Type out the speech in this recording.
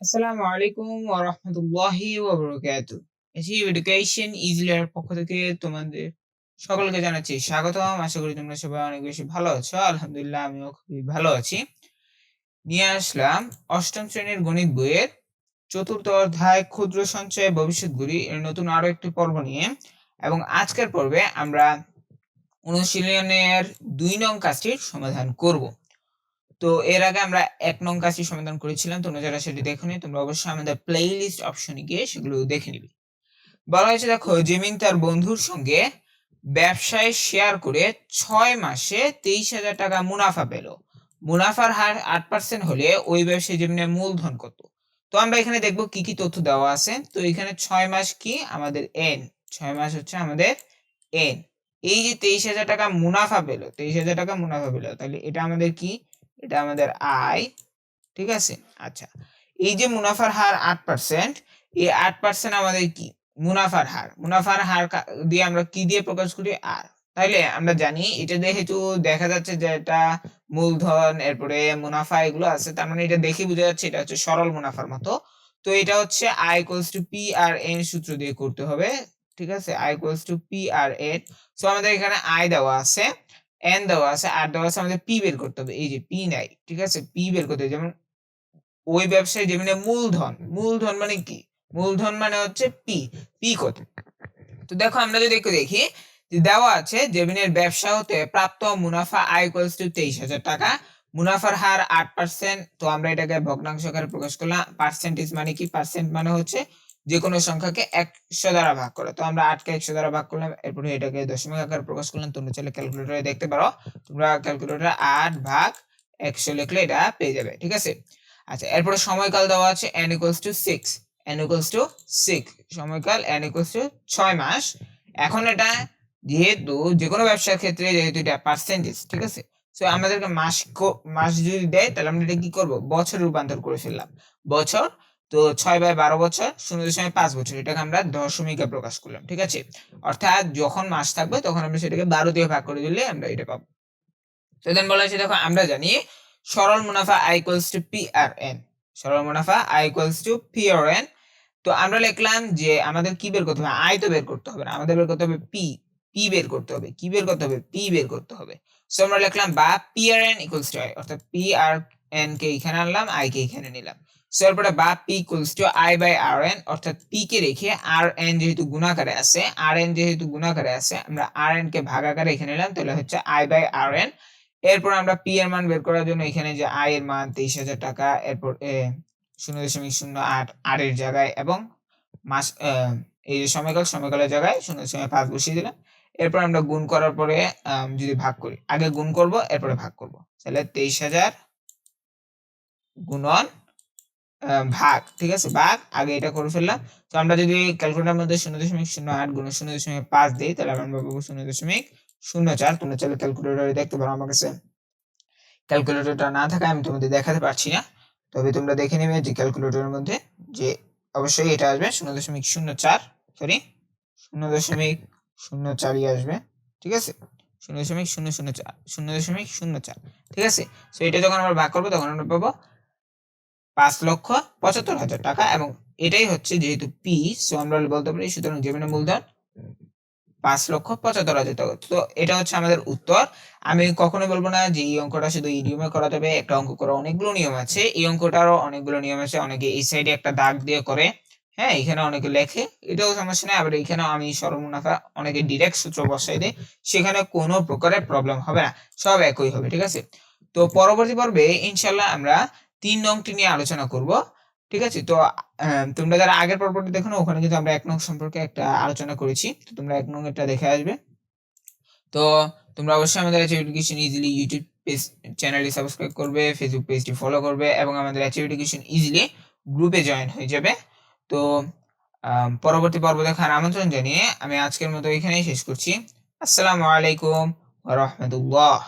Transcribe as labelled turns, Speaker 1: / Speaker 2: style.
Speaker 1: আসসালামু আলাইকুম ওয়া রাহমাতুল্লাহি ওয়া বারাকাতু অ্যাচিভ এডুকেশন ইজলিয়ার পক্ষ থেকে তোমাদের সকলকে জানাচ্ছি স্বাগতম। আশা করি তোমরা সবাই অনেক বেশি ভালো আছো। আলহামদুলিল্লাহ আমিও খুবই ভালো আছি। নিয়ে আসলাম অষ্টম শ্রেণির গণিত বইয়ের চতুর্থ অধ্যায় ক্ষুদ্র সঞ্চয় ভবিষ্যৎগুলি এর নতুন আরও একটি পর্ব নিয়ে। এবং আজকের পর্বে আমরা অনুশীলনের দুই নং কাজটির সমাধান করব। তো এর আগে আমরা এক নং কাজটি সমাধান করেছিলাম, তোমরা যারা সেটি দেখোনি, তোমরা অবশ্যই আমাদের প্লে লিস্ট অপশনে গিয়ে সেগুলো দেখে নিবে। বলা হয়েছে, দেখো, জেমিন তার বন্ধুর সঙ্গে ব্যবসায় শেয়ার করে ছয় মাসে তেইশ হাজার টাকা মুনাফা পেল। মুনাফার হার আট পার্সেন্ট হলে ওই ব্যবসায় জেমিনের মূলধন কত? তো আমরা এখানে দেখব কি কি তথ্য দেওয়া আছে। তো এখানে ছয় মাস কি? আমাদের এন ছয় মাস হচ্ছে আমাদের এন এই যে তেইশ হাজার টাকা মুনাফা পেল, তেইশ হাজার টাকা মুনাফা পেল, তাহলে এটা আমাদের কি? এটা আমাদের আয় ঠিক আছে? আচ্ছা এই যে মুনাফার হার আট পার্সেন্ট এই আট পার্সেন্ট আমাদের কি? মুনাফার হার। মুনাফার হার দিয়ে আমরা কি দিয়ে প্রকাশ করি? আর তাইলে আমরা জানি, এটা যেহেতু দেখা যাচ্ছে যে এটা মূলধন, এরপরে মুনাফা এগুলো আছে, তার মানে এটা দেখে বোঝা যাচ্ছে এটা হচ্ছে সরল মুনাফার মতো। তো এটা হচ্ছে I equals to P R N সূত্র দিয়ে করতে হবে, ঠিক আছে? I equals to P R N so আমাদের এখানে আই দেওয়া আছে। এন দেওয়া আছে, আর দেওয়া আছে আমাদের পি বের করতে হবে। এই যে পি নাই, ঠিক আছে? পি বের করতে হবে। যেমন ওই ব্যবসায় যেমন মূলধন মূলধন মানে কি? মূলধন মানে হচ্ছে পি পি কত তো দেখো আমরা যদি একটু দেখি দেওয়া আছে জেমিনের ব্যবসা হতে প্রাপ্ত মুনাফা আই ইকুয়ালস টু তেইশ হাজার টাকা। মুনাফার হার আট পার্সেন্ট তো আমরা এটাকে ভগ্নাংশ আকারে প্রকাশ করলাম। পার্সেন্টেজ মানে কি? পার্সেন্ট মানে হচ্ছে যে কোনো সংখ্যাকে একশো দ্বারা ভাগ করে। তো আমরা আটকে একশো দ্বারা ভাগ করলাম, এরপরে এটাকে দশমিক আকারে প্রকাশ করলাম, তোমরা চাইলে ক্যালকুলেটরে দেখতে পারো। তোমরা ক্যালকুলেটরে আট ভাগ একশো লিখলে এটা পেয়ে যাবে, ঠিক আছে? আচ্ছা এরপরে সময়কাল দেওয়া আছে N equals to six N equals to six সময়কাল এন ইকুয়ালস টু ছয় মাস। এখন এটা যেহেতু যে কোনো ব্যবসার ক্ষেত্রে যেহেতু এটা পার্সেন্টেজ ঠিক আছে? তো আমাদেরকে মাস মাস যদি দেয়, তাহলে আমরা এটা কি করব? বছর রূপান্তর করে ফেললাম। বছর তো ছয় বাই বারো বছর, শূন্য দশমিক পাঁচ বছর, এটাকে আমরা দশমিকে প্রকাশ করলাম, ঠিক আছে? অর্থাৎ যখন মাস থাকবে তখন আমরা সেটাকে বারো দিয়ে ভাগ করে দিলে আমরা এটা পাবো। তো দেন বলা হয়েছে, দেখো, আমরা জানি সরল মুনাফা I equals to P R N সরল মুনাফা I to P R N তো আমরা লিখলাম যে আমাদের কি বের করতে হবে? আই তো বের করতে হবে না, আমাদের বের করতে হবে পি পি বের করতে হবে, কি বের করতে হবে? পি বের করতে হবে। সো আমরা লিখলাম বা P R N equals to I অর্থাৎ পি আর এন কে এখানে আনলাম আই কে এখানে নিলাম। সো এরপরে বা P equals to I by R N অর্থাৎ পি কে রেখে আর এন যেহেতু গুণাকারে আছে আর এন যেহেতু গুণাকারে আছে, আমরা আর এন কে ভাগাকারে এখানে নিলাম, তাহলে হচ্ছে আই বাই আর এন এরপর আমরা পি এর মান বের করার জন্য এখানে যে আই এর মান তেইশ হাজার টাকা, এরপর শূন্য দশমিক শূন্য আট আর এর জায়গায় এবং মাস এই যে সময়কাল, সময়কালের জায়গায় শূন্য দশমিক পাঁচ বসিয়ে দিলাম। এরপর আমরা গুণ করার পরে যদি ভাগ করি, আগে গুণ করব, এরপরে ভাগ করব। তাহলে তেইশ হাজার গুণন ভাগ, ঠিক আছে? ভাগ, আগে এটা করে ফেললাম। তো আমরা যদি ক্যালকুলেটার মধ্যে শূন্য দশমিক শূন্য আট গুণ শূন্য দশমিক পাঁচ দিই, তাহলে আমরা পাবো শূন্য দশমিক শূন্য চার। তোমরা চাইলে ক্যালকুলেটরে দেখতে পারো আমার কাছে। ক্যালকুলেটরটা না থাকায় আমি তোমাদের দেখাতে পারছি না। তবে তোমরা দেখে নেবে যে ক্যালকুলেটরের মধ্যে যে অবশ্যই এটা আসবে, শূন্য দশমিক শূন্য চার সরি শূন্য দশমিক শূন্য চারই আসবে, ঠিক আছে? শূন্য দশমিক শূন্য শূন্য চার শূন্য দশমিক শূন্য চার, ঠিক আছে? তো এটা যখন আমরা ভাগ করব, তখন আমরা পাবো পাঁচ লক্ষ পঁচাত্তর হাজার টাকা এবং এটাই হচ্ছে যেহেতু পি সো আমরা বলতে পারি সুতরাং জমিনের মূলধন পাঁচ লক্ষ পঁচাত্তর হাজার টাকা। তো এটা হচ্ছে আমাদের উত্তর। আমি কখনো বলব না যে এই অঙ্কটা শুধু এই নিয়মে করা যাবে, একটা অঙ্ক করা অনেকগুলো নিয়ম আছে। এই অঙ্কটারও অনেকগুলো নিয়ম আছে, অনেকে এই সাইডে একটা দাগ দিয়ে করে। হ্যাঁ এখানে অনেকে লেখে, এটাও সমস্যা নেই, আবার এখানে আমি সর্বমুনাফা অনেকে ডিরেক্ট সূত্র বসাই দেয় সেখানে কোনো প্রকারের প্রবলেম হবে না, সব একই হবে, ঠিক আছে? তো পরবর্তী পর্বে ইনশাল্লাহ আমরা তিন নংটি নিয়ে আলোচনা করব, ঠিক আছে? তো তোমরা যারা আগের পর্বটি দেখো ওখানে কিন্তু আমরা এক নং সম্পর্কে একটা আলোচনা করেছি। তো তোমরা এক নং এটা দেখে আসবে। তো, তোমরা অবশ্যই আমাদের achieve education easily YouTube page চ্যানেলটি সাবস্ক্রাইব করবে ফেসবুক পেজটি ফলো করবে এবং আমাদের অ্যাচিভ এডুকেশন ইজিলি গ্রুপে জয়েন হয়ে যাবে। তো পরবর্তী পর্ব দেখার আমন্ত্রণ জানিয়ে আমি আজকের মতো এখানেই শেষ করছি। আসসালামু আলাইকুম রহমতুল্লাহ।